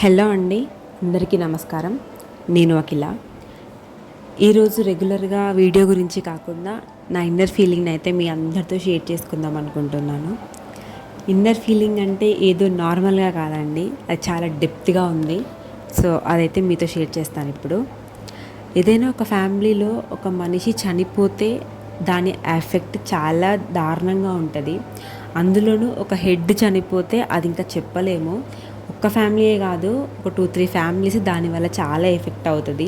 Hello అండి అందరికీ నమస్కారం. నేను అఖిల. ఈరోజు రెగ్యులర్గా వీడియో గురించి కాకుండా నా ఇన్నర్ ఫీలింగ్ని అయితే మీ అందరితో షేర్ చేసుకుందాం అనుకుంటున్నాను. ఇన్నర్ ఫీలింగ్ అంటే ఏదో నార్మల్గా కాదండి అది చాలా డెప్త్గా ఉంది. సో అదైతే మీతో షేర్ చేస్తాను ఇప్పుడు. ఏదైనా ఒక ఫ్యామిలీలో ఒక మనిషి చనిపోతే దాని ఎఫెక్ట్ చాలా దారుణంగా ఉంటుంది. అందులోనూ ఒక హెడ్ చనిపోతే అది ఇంకా చెప్పలేము. ఒక్క ఫ్యామిలీయే కాదు ఒక టూ త్రీ ఫ్యామిలీస్ దానివల్ల చాలా ఎఫెక్ట్ అవుతుంది.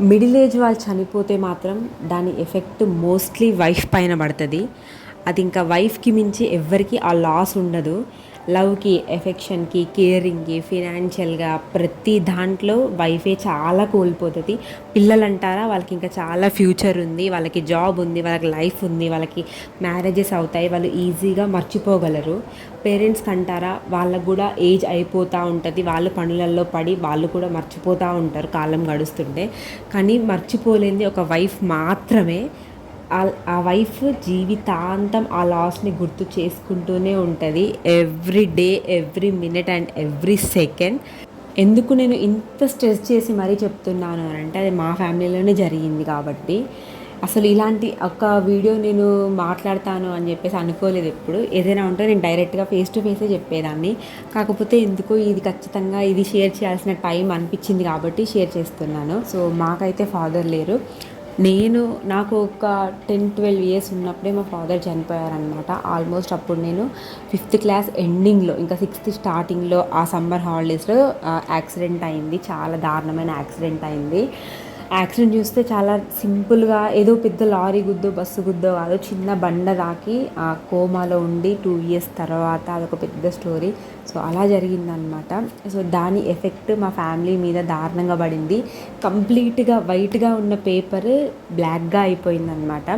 మిడిల్ ఏజ్ వాళ్ళు చనిపోతే మాత్రం దాని ఎఫెక్ట్ మోస్ట్లీ వైఫ్ పైన పడుతుంది. అది ఇంకా వైఫ్కి మించి ఎవ్వరికి ఆ లాస్ ఉండదు. లవ్కి ఎఫెక్షన్కి కేరింగ్కి ఫినాన్షియల్గా ప్రతి దాంట్లో వైఫే చాలా కోల్పోతుంది. పిల్లలు అంటారా వాళ్ళకి ఇంకా చాలా ఫ్యూచర్ ఉంది వాళ్ళకి జాబ్ ఉంది వాళ్ళకి లైఫ్ ఉంది వాళ్ళకి మ్యారేజెస్ అవుతాయి వాళ్ళు ఈజీగా మర్చిపోగలరు. పేరెంట్స్కి అంటారా వాళ్ళకు కూడా ఏజ్ అయిపోతూ ఉంటుంది వాళ్ళు పనులలో పడి వాళ్ళు కూడా మర్చిపోతూ ఉంటారు కాలం గడుస్తుంటే. కానీ మర్చిపోలేని ఒక వైఫ్ మాత్రమే ఆ- వైఫ్ జీవితాంతం ఆ లాస్ని గుర్తు చేసుకుంటూనే ఉంటుంది. Every day every minute and every second ఎందుకు నేను ఇంత స్ట్రెస్ చేసి మరీ చెప్తున్నాను అని అంటే అది మా ఫ్యామిలీలోనే జరిగింది కాబట్టి. అసలు ఇలాంటి ఒక వీడియో నేను మాట్లాడతాను అని చెప్పేసి అనుకోలేదు ఎప్పుడు. ఏదైనా ఉంటే నేను డైరెక్ట్గా ఫేస్ టు ఫేసే చెప్పేదాన్ని. కాకపోతే ఎందుకో ఇది ఖచ్చితంగా ఇది షేర్ చేయాల్సిన టైం అనిపించింది కాబట్టి షేర్ చేస్తున్నాను. సో మాకైతే ఫాదర్ లేరు. నేను నాకు ఒక టెన్ ట్వెల్వ్ ఇయర్స్ ఉన్నప్పుడే మా ఫాదర్ చనిపోయారనమాట ఆల్మోస్ట్ అప్పుడు నేను ఫిఫ్త్ క్లాస్ ఎండింగ్లో ఇంకా సిక్స్త్ స్టార్టింగ్లో ఆ సమ్మర్ హాలిడేస్లో యాక్సిడెంట్ అయింది. చాలా దారుణమైన యాక్సిడెంట్ అయింది. యాక్సిడెంట్ చూస్తే చాలా సింపుల్గా ఏదో పెద్ద లారీ గుద్దో బస్సు గుద్దో కాదు చిన్న బండ దాకి ఆ కోమాలో ఉండి టూ ఇయర్స్ తర్వాత అదొక పెద్ద స్టోరీ. సో అలా జరిగిందనమాట సో దాని ఎఫెక్ట్ మా ఫ్యామిలీ మీద దారుణంగా పడింది. కంప్లీట్గా వైట్గా ఉన్న పేపర్ బ్లాక్గా అయిపోయిందనమాట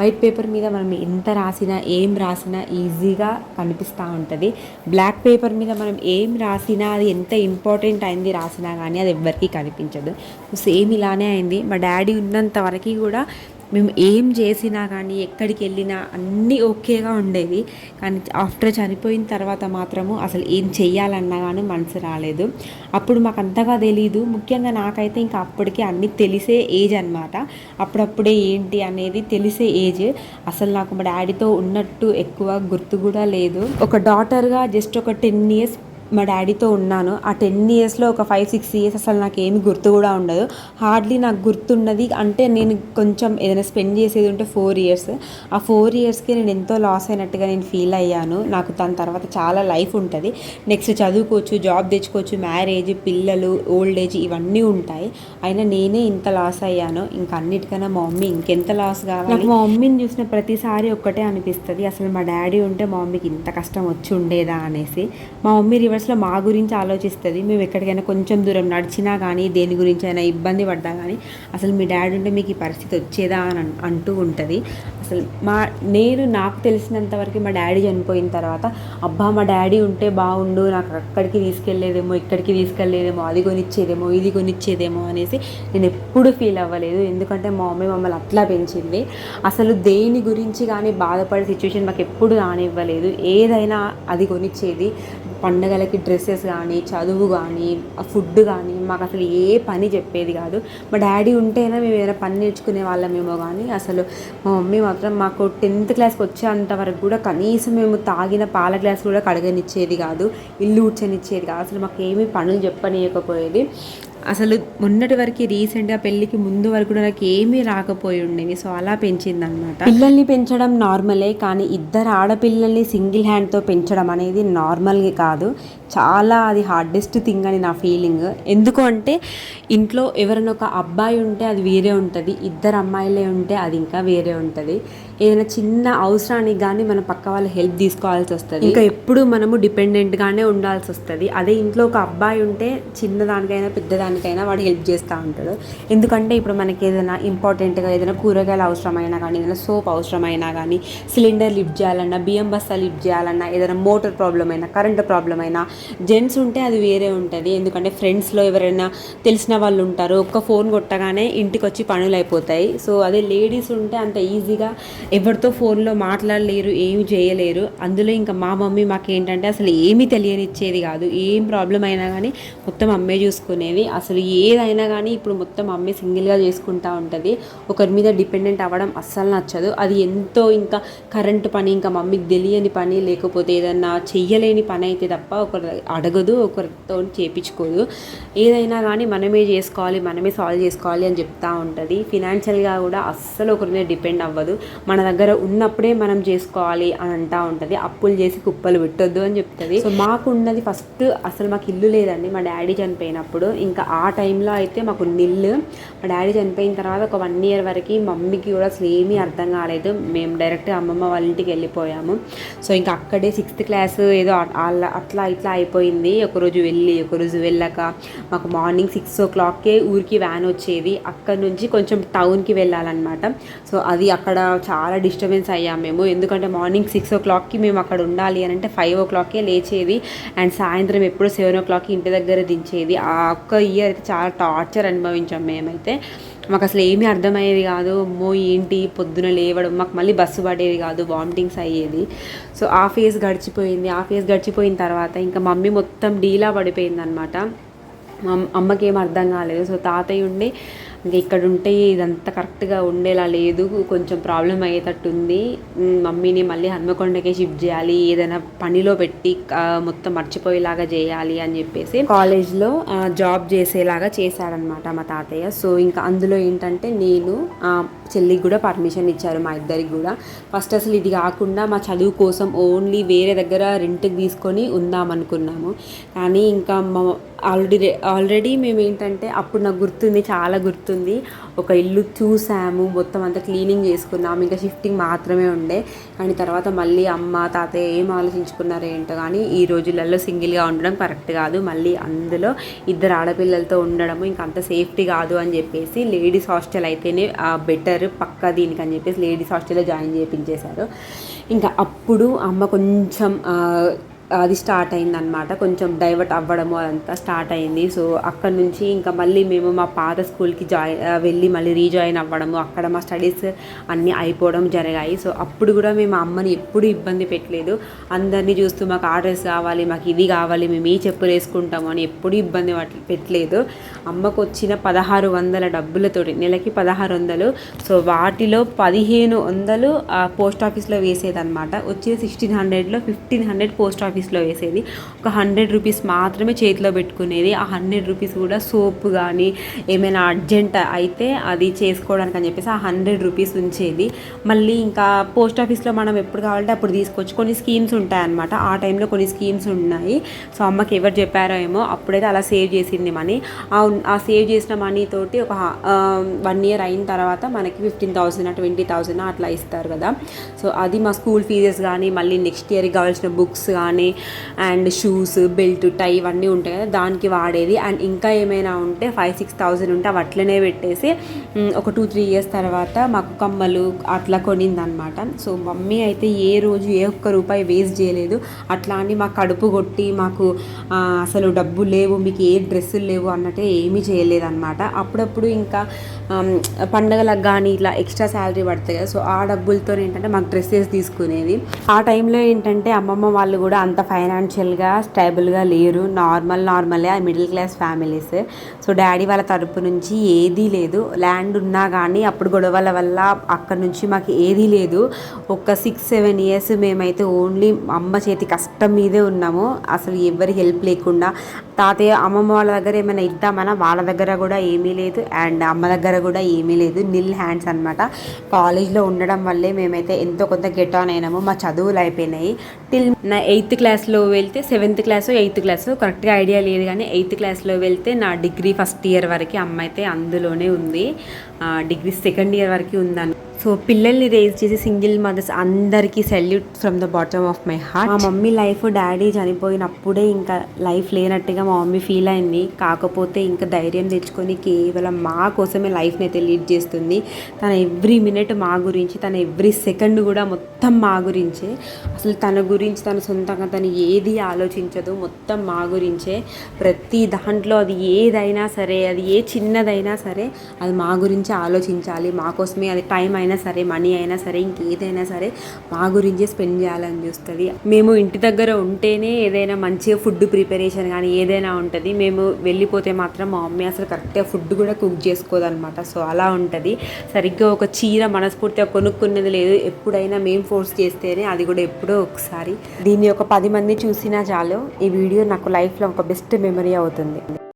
వైట్ పేపర్ మీద మనం ఎంత రాసినా ఏం రాసినా ఈజీగా కనిపిస్తూ ఉంటుంది. బ్లాక్ పేపర్ మీద మనం ఏం రాసినా అది ఎంత ఇంపార్టెంట్ అయింది రాసినా కానీ అది ఎవ్వరికీ కనిపించదు. సేమ్ ఇలానే అయింది. మా డాడీ ఉన్నంత వరకు కూడా మేము ఏం చేసినా కానీ ఎక్కడికి వెళ్ళినా అన్నీ ఓకేగా ఉండేవి. కానీ ఆఫ్టర్ చనిపోయిన తర్వాత మాత్రము అసలు ఏం చెయ్యాలన్నా కానీ మనసు రాలేదు. అప్పుడు మాకు అంతగా తెలీదు. ముఖ్యంగా నాకైతే ఇంకా అప్పటికే అన్నీ తెలిసే ఏజ్ అనమాట అప్పుడప్పుడే ఏంటి అనేది తెలిసే ఏజ్. అసలు నాకు మా డాడీతో ఉన్నట్టు ఎక్కువ గుర్తు కూడా లేదు. ఒక డాటర్గా జస్ట్ ఒక టెన్ ఇయర్స్ మా డాడీతో ఉన్నాను. ఆ టెన్ ఇయర్స్లో ఒక ఫైవ్ సిక్స్ ఇయర్స్ అసలు నాకు ఏమి గుర్తు కూడా ఉండదు. హార్డ్లీ నాకు గుర్తున్నది అంటే నేను కొంచెం ఏదైనా స్పెండ్ చేసేది ఉంటే ఫోర్ ఇయర్స్ ఆ ఫోర్ ఇయర్స్కి నేను ఎంతో లాస్ అయినట్టుగా నేను ఫీల్ అయ్యాను. నాకు దాని తర్వాత చాలా లైఫ్ ఉంటుంది. నెక్స్ట్ చదువుకోవచ్చు జాబ్ తెచ్చుకోవచ్చు మ్యారేజ్ పిల్లలు ఓల్డ్ ఏజ్ ఇవన్నీ ఉంటాయి. అయినా నేనే ఇంత లాస్ అయ్యాను. ఇంకా అన్నిటికన్నా మా మమ్మీ ఇంకెంత లాస్ కావాలి? నాకు మా మమ్మీని చూసిన ప్రతిసారి ఒక్కటే అనిపిస్తుంది. అసలు మా డాడీ ఉంటే మా మమ్మీకి ఇంత కష్టం వచ్చి ఉండేదా అనేసి. మా మమ్మీ రివర్స్లో మా గురించి ఆలోచిస్తుంది. మేము ఎక్కడికైనా కొంచెం దూరం నడిచినా కానీ దేని గురించి అయినా ఇబ్బంది పడ్డా కానీ అసలు మీ డాడీ ఉంటే మీకు ఈ పరిస్థితి వచ్చేదా అని అంటూ ఉంటుంది. అసలు మా నేను నాకు తెలిసినంత వరకు మా డాడీ చనిపోయిన తర్వాత అబ్బా మా డాడీ ఉంటే బాగుండు నాకు అక్కడికి తీసుకెళ్ళేదేమో ఇక్కడికి తీసుకెళ్ళేదేమో అది కొనిచ్చేదేమో ఇది కొనిచ్చేదేమో అనేసి నేను ఎప్పుడు ఫీల్ అవ్వలేదు. ఎందుకంటే మా మమ్మీ మమ్మల్ని అట్లా పెంచింది. అసలు దేని గురించి కానీ బాధపడే సిచ్యువేషన్ మాకు ఎప్పుడు రానివ్వలేదు. ఏదైనా అది కొనిచ్చేది. పండగలకి డ్రెస్సెస్ కానీ చదువు కానీ ఫుడ్ కానీ మాకు అసలు ఏ పని చెప్పేది కాదు. మా డాడీ ఉంటేనే మేము ఏదైనా పని నేర్చుకునే వాళ్ళమేమో కానీ అసలు మా మమ్మీ మాత్రం మాకు టెన్త్ క్లాస్కి వచ్చేంత వరకు కూడా కనీసం మేము తాగిన పాల గ్లాస్ కూడా కడగనిచ్చేది కాదు ఇల్లు ఊడ్చనిచ్చేది కాదు. అసలు మాకు ఏమీ పనులు చెప్పనీయకపోయేది. అసలు మొన్నటి వరకు రీసెంట్గా పెళ్ళికి ముందు వరకు కూడా నాకు ఏమీ రాకపోయి ఉండేవి. సో అలా పెంచిందనమాట పిల్లల్ని పెంచడం నార్మలే కానీ ఇద్దరు ఆడపిల్లల్ని సింగిల్ హ్యాండ్తో పెంచడం అనేది నార్మల్గా కాదు. చాలా అది హార్డెస్ట్ థింగ్ అని నా ఫీలింగ్. ఎందుకు అంటే ఇంట్లో ఎవరైనా ఒక అబ్బాయి ఉంటే అది వేరే ఉంటుంది ఇద్దరు అమ్మాయిలే ఉంటే అది ఇంకా వేరే ఉంటుంది. ఏదైనా చిన్న అవసరానికి కానీ మన పక్క వాళ్ళ హెల్ప్ తీసుకోవాల్సి వస్తుంది. ఇంకా ఎప్పుడు మనము డిపెండెంట్గానే ఉండాల్సి వస్తుంది. అదే ఇంట్లో ఒక అబ్బాయి ఉంటే చిన్నదానికైనా పెద్దదానికైనా వాడు హెల్ప్ చేస్తూ ఉంటాడు. ఎందుకంటే ఇప్పుడు మనకి ఏదైనా ఇంపార్టెంట్గా ఏదైనా కూరగాయలు అవసరమైనా కానీ ఏదైనా సోప్ అవసరమైనా కానీ సిలిండర్ లిఫ్ట్ చేయాలన్నా బియ్యం బస్తా లిఫ్ట్ చేయాలన్నా ఏదైనా మోటార్ ప్రాబ్లం అయినా కరెంట్ ప్రాబ్లం అయినా జెంట్స్ ఉంటే అది వేరే ఉంటుంది. ఎందుకంటే ఫ్రెండ్స్లో ఎవరైనా తెలిసిన వాళ్ళు ఉంటారు ఒక్క ఫోన్ కొట్టగానే ఇంటికి వచ్చి పనులు అయిపోతాయి సో అదే లేడీస్ ఉంటే అంత ఈజీగా ఎవరితో ఫోన్లో మాట్లాడలేరు ఏమి చేయలేరు. అందులో ఇంకా మా మమ్మీ మాకేంటంటే అసలు ఏమీ తెలియనిచ్చేది కాదు. ఏం ప్రాబ్లం అయినా కానీ మొత్తం అమ్మే చూసుకునేది అసలు ఏదైనా కానీ ఇప్పుడు మొత్తం అమ్మే సింగిల్గా చేసుకుంటా ఉంటుంది. ఒకరి మీద డిపెండెంట్ అవ్వడం అస్సలు నచ్చదు. అది ఎంతో ఇంకా కరెంటు పని ఇంకా మమ్మీకి తెలియని పని లేకపోతే ఏదన్నా చెయ్యలేని పని అయితే తప్ప ఒకరు అడగదు ఒకరితో చేపించుకోదు. ఏదైనా కానీ మనమే చేసుకోవాలి మనమే సాల్వ్ చేసుకోవాలి అని చెప్తూ ఉంటుంది. ఫినాన్షియల్గా కూడా అస్సలు ఒకరి మీద డిపెండ్ అవ్వదు. మన మన దగ్గర ఉన్నప్పుడే మనం చేసుకోవాలి అని అంటా ఉంటుంది. అప్పులు చేసి కుప్పలు పెట్టొద్దు అని చెప్తుంది. సో మాకు ఉన్నది ఫస్ట్ అసలు మాకు ఇల్లు లేదండి. మా డాడీ చనిపోయినప్పుడు ఇంకా ఆ టైంలో అయితే మాకు నిల్లు మా డాడీ చనిపోయిన తర్వాత ఒక వన్ ఇయర్ వరకు మమ్మీకి కూడా అసలు ఏమీ అర్థం కాలేదు. మేము డైరెక్ట్ అమ్మమ్మ వాళ్ళ ఇంటికి వెళ్ళిపోయాము. సో ఇంకా అక్కడే సిక్స్త్ క్లాస్ ఏదో అలా అట్లా ఇట్లా అయిపోయింది. ఒకరోజు వెళ్ళి ఒకరోజు వెళ్ళాక మాకు మార్నింగ్ సిక్స్ ఓ క్లాక్కే ఊరికి వ్యాన్ వచ్చేది. అక్కడ నుంచి కొంచెం టౌన్కి వెళ్ళాలన్నమాట. సో అది అక్కడ చాలా చాలా డిస్టర్బెన్స్ అయ్యాం మేము. ఎందుకంటే మార్నింగ్ సిక్స్ ఓ క్లాక్కి మేము అక్కడ ఉండాలి అని అంటే ఫైవ్ ఓ క్లాక్కే లేచేది అండ్ సాయంత్రం ఎప్పుడో సెవెన్ ఓ క్లాక్కి ఇంటి దగ్గర దించేది. ఆ ఒక్క ఇయర్ అయితే చాలా టార్చర్ అనుభవించాం మేమైతే. మాకు అసలు ఏమీ అర్థమయ్యేది కాదు. అమ్మో ఏంటి? పొద్దున లేవడం మాకు మళ్ళీ బస్సు పడేది కాదు వామిటింగ్స్ అయ్యేది. సో ఆ ఫేజ్ గడిచిపోయింది. ఆ ఫేజ్ గడిచిపోయిన తర్వాత ఇంకా మమ్మీ మొత్తం డీలా పడిపోయింది అనమాట అమ్మకి ఏం అర్థం కాలేదు. సో తాతయ్య ఉండి ఇంకా ఇక్కడ ఉంటే ఇదంతా కరెక్ట్గా ఉండేలా లేదు. కొంచెం ప్రాబ్లం అయ్యేటట్టు ఉంది మమ్మీని మళ్ళీ హన్మకొండకే షిఫ్ట్ చేయాలి. ఏదైనా పనిలో పెట్టి మొత్తం మర్చిపోయేలాగా చేయాలి అని చెప్పేసి కాలేజ్లో జాబ్ చేసేలాగా చేశాడనమాట మా తాతయ్య. సో ఇంకా అందులో ఏంటంటే నేను చెల్లికి కూడా పర్మిషన్ ఇచ్చారు మా ఇద్దరికి కూడా. ఫస్ట్ అసలు ఇది కాకుండా మా చదువు కోసం ఓన్లీ వేరే దగ్గర రెంట్కి తీసుకొని ఉందాం అనుకున్నాము. కానీ ఇంకా మా ఆల్రెడీ ఆల్రెడీ మేము ఏంటంటే అప్పుడు నాకు గుర్తుంది చాలా గుర్తుంది. ఒక ఇల్లు చూసాము మొత్తం అంతా క్లీనింగ్ చేసుకున్నాము. ఇంకా షిఫ్టింగ్ మాత్రమే ఉండే. కానీ తర్వాత మళ్ళీ అమ్మ తాతయ్య ఏం ఆలోచించుకున్నారో ఏంటో కానీ ఈ రోజులలో సింగిల్గా ఉండడం కరెక్ట్ కాదు. మళ్ళీ అందులో ఇద్దరు ఆడపిల్లలతో ఉండడము ఇంకా అంత సేఫ్టీ కాదు అని చెప్పేసి లేడీస్ హాస్టల్ అయితేనే బెటర్ పక్క దీనికి అని చెప్పేసి లేడీస్ హాస్టల్లో జాయిన్ చేయించేశారు ఇంకా అప్పుడు అమ్మ కొంచెం అది స్టార్ట్ అయిందనమాట కొంచెం డైవర్ట్ అవ్వడము అదంతా స్టార్ట్ అయింది. సో అక్కడ నుంచి ఇంకా మళ్ళీ మేము మా పాత స్కూల్కి జాయిన్ వెళ్ళి మళ్ళీ రీజాయిన్ అవ్వడము అక్కడ మా స్టడీస్ అన్నీ అయిపోవడం జరిగాయి. సో అప్పుడు కూడా మేము అమ్మని ఎప్పుడు ఇబ్బంది పెట్టలేదు. అందరినీ చూస్తూ మాకు ఆర్డర్స్ కావాలి మాకు ఇది కావాలి మేము ఈ చెప్పులు వేసుకుంటాము అని ఎప్పుడు ఇబ్బంది పెట్టలేదు. అమ్మకు వచ్చిన పదహారు వందల డబ్బులతోటి నెలకి పదహారు వందలు. సో వాటిలో పదిహేను వందలు పోస్ట్ ఆఫీస్లో వేసేదన్నమాట. వచ్చే సిక్స్టీన్ హండ్రెడ్లో ఫిఫ్టీన్ హండ్రెడ్ పోస్ట్ ఆఫీస్ ఆఫీస్లో వేసేది. ఒక హండ్రెడ్ రూపీస్ మాత్రమే చేతిలో పెట్టుకునేది. ఆ హండ్రెడ్ రూపీస్ కూడా సోప్ కానీ ఏమైనా అర్జెంట్ అయితే అది చేసుకోవడానికి అని చెప్పేసి ఆ హండ్రెడ్ రూపీస్ ఉంచేది. మళ్ళీ ఇంకా పోస్ట్ ఆఫీస్లో మనం ఎప్పుడు కావాలంటే అప్పుడు తీసుకోవచ్చు కొన్ని స్కీమ్స్ ఉంటాయన్నమాట. ఆ టైంలో కొన్ని స్కీమ్స్ ఉన్నాయి. సో అమ్మకి ఎవరు చెప్పారో ఏమో అప్పుడైతే అలా సేవ్ చేసింది మనీ. ఆ సేవ్ చేసిన మనీ తోటి ఒక వన్ ఇయర్ అయిన తర్వాత మనకి ఫిఫ్టీన్ థౌసండ్ ట్వంటీ థౌసండ్ అట్లా ఇస్తారు కదా. సో అది మా స్కూల్ ఫీజెస్ కానీ మళ్ళీ నెక్స్ట్ ఇయర్కి కావాల్సిన బుక్స్ కానీ కానీ అండ్ షూస్ బెల్ట్ టై ఇవన్నీ ఉంటాయి కదా దానికి వాడేది. అండ్ ఇంకా ఏమైనా ఉంటే ఫైవ్ సిక్స్ థౌజండ్ ఉంటే అవి అట్లనే పెట్టేసి ఒక టూ త్రీ ఇయర్స్ తర్వాత మాకు కమ్మలు అట్లా కొనిందనమాట సో మమ్మీ అయితే ఏ రోజు ఏ ఒక్క రూపాయి వేస్ట్ చేయలేదు. అట్లా అని మాకు కడుపు కొట్టి మాకు అసలు డబ్బు లేవు మీకు ఏ డ్రెస్సులు లేవు అన్నట్టే ఏమీ చేయలేదన్నమాట. అప్పుడప్పుడు ఇంకా పండగలకు కానీ ఇట్లా ఎక్స్ట్రా శాలరీ పడతాయి కదా. సో ఆ డబ్బులతో ఏంటంటే మాకు డ్రెస్సెస్ తీసుకునేది. ఆ టైంలో ఏంటంటే అమ్మమ్మ వాళ్ళు కూడా అంత ఫైనాన్షియల్గా స్టేబుల్గా లేరు. నార్మల్ నార్మలే middle class families so daddy వాళ్ళ తరపు నుంచి ఏదీ లేదు. ల్యాండ్ ఉన్నా కానీ అప్పుడు గొడవల వల్ల అక్కడ నుంచి మాకు ఏదీ లేదు. ఒక సిక్స్ సెవెన్ ఇయర్స్ మేమైతే ఓన్లీ అమ్మ చేతి కష్టం మీదే ఉన్నాము. అసలు ఎవరి హెల్ప్ లేకుండా. తాతయ్య అమ్మమ్మ వాళ్ళ దగ్గర ఏమైనా ఇద్దామన్నా వాళ్ళ దగ్గర కూడా ఏమీ లేదు. అండ్ అమ్మ దగ్గర కూడా ఏమీ లేదు. నిల్ హ్యాండ్స్ అనమాట కాలేజ్లో ఉండడం వల్లే మేమైతే ఎంతో కొంత గెట్ ఆన్ అయినాము. మా చదువులు అయిపోయినాయి. టిల్ నా ఎయిత్ క్లాస్లో వెళ్తే సెవెంత్ క్లాస్ ఎయిత్ క్లాస్ కరెక్ట్గా ఐడియా లేదు కానీ ఎయిత్ క్లాస్లో వెళ్తే నా డిగ్రీ ఫస్ట్ ఇయర్ వరకు అమ్మ అయితే అందులోనే ఉంది. డిగ్రీ సెకండ్ ఇయర్ వరకు ఉందని. సో పిల్లల్ని రేజ్ చేసి సింగిల్ మదర్స్ అందరికీ salute from the bottom of my heart మా మమ్మీ లైఫ్ డాడీ చనిపోయినప్పుడే ఇంకా లైఫ్ లేనట్టుగా మా మమ్మీ ఫీల్ అయింది. కాకపోతే ఇంకా ధైర్యం తెచ్చుకొని కేవలం మా కోసమే లైఫ్ని అయితే లీడ్ చేస్తుంది. తన ఎవ్రీ మినిట్ మా గురించి తన ఎవ్రీ సెకండ్ కూడా మొత్తం మా గురించే. అసలు తన గురించి తన సొంతంగా తను ఏది ఆలోచించదు మొత్తం మా గురించే. ప్రతి దాంట్లో అది ఏదైనా సరే అది ఏ చిన్నదైనా సరే అది మా గురించి ఆలోచించాలి. మా కోసమే అది టైం అయినా సరే మనీ అయినా సరే ఇంకేదైనా సరే మా గురించే స్పెండ్ చేయాలని చూస్తుంది. మేము ఇంటి దగ్గర ఉంటేనే ఏదైనా మంచిగా ఫుడ్ ప్రిపరేషన్ కానీ ఏదైనా ఉంటుంది. మేము వెళ్ళిపోతే మాత్రం మా మమ్మీ అసలు కరెక్ట్గా ఫుడ్ కూడా కుక్ చేసుకోదన్నమాట. సో అలా ఉంటుంది. సరిగ్గా ఒక చీర మనస్ఫూర్తిగా కొనుక్కున్నది లేదు. ఎప్పుడైనా మేము ఫోర్స్ చేస్తేనే అది కూడా ఎప్పుడో ఒకసారి. దీన్ని ఒక పది మంది చూసినా చాలు. ఈ వీడియో నాకు లైఫ్లో ఒక బెస్ట్ మెమరీ అవుతుంది.